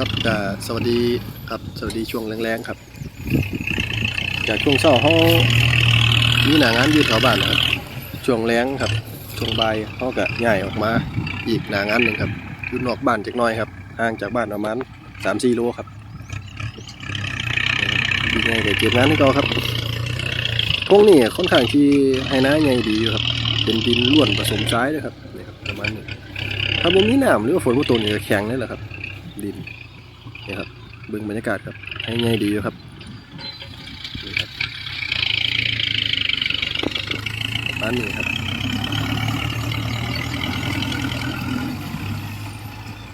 ครับก็สวัสดีครับสวัสดีช่วงแรงๆครับ จากช่วงเช้าเขามีหนางานยู่แถวบ้านนะครับ ช่วงแรงครับ ช่วงบ่ายเขาก็ย้ายออกมาอีกหนางานหนึ่งครับอยู่นอกบ้านจักหน้อยครับห่างจากบ้านประมาณสามสี่โลครับดีไงเดี๋ยวเก็บงานให้ก่อครับพวกนี้ค่อนข้างที่ให้น้าใหญ่ดีอยู่ครับ เป็นดินล้วนผสมทรายเลยครับนี่ครับประมาณนี้ถ้าบ่มีน้ำหรือว่าฝนบ่ตกนี่ก็แข็งเลยแหละครับดิน นี่ครับเบิ่งบรรยากาศครับให้ง่ายดีอยู่ครับนี่ครับบ้านนี้ครับ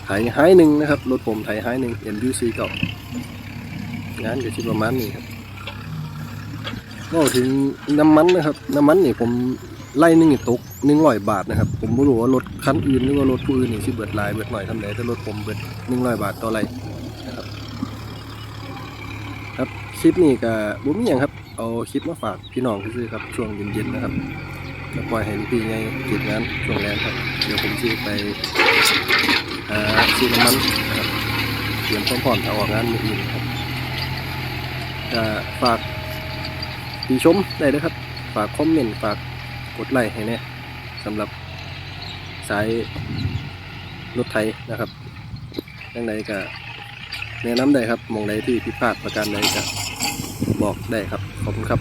ไถไฮหนึ่งนะครับรถผมไถไฮหนึ่ง MUC เก่างานก็ชิประมาณนี้ครับก็ถึงน้ำมันนะครับ น้ำมันนี่ผมไล่หนึงตกหนึ่งร้อยบาทนะครับ ผมไม่รู้ว่ารถคันอื่นหรือว่ารถผู้อื่นนี่สิเบิดลายเบิดหน่อยทำไหนแต่รถผมเบิดหนึ่งร้อยบาทต่อไร่นะครับ ครับคลิปนี้ก็บ่มีหยังครับเอาคลิปมาฝากพี่น้องซื่อครับช่วงเย็นๆนะครับก็ปล่อยให้พี่ไงเก็บงานช่วงแรงครับเดี๋ยวผมจะไปซื้อน้ำมันนะครับเตรียมพร้อมๆถ้าออกงานมืออื่นครับก็ฝากติชมได้เลยครับ ฝากคอมเมนต์ฝากกดไลค์ให้แน่สำหรับสายรถไถนะครับยังไงก็ แนะนำได้ครับมองใดที่พิพาทประการใดจะบอกได้ครับ ขอบคุณครับ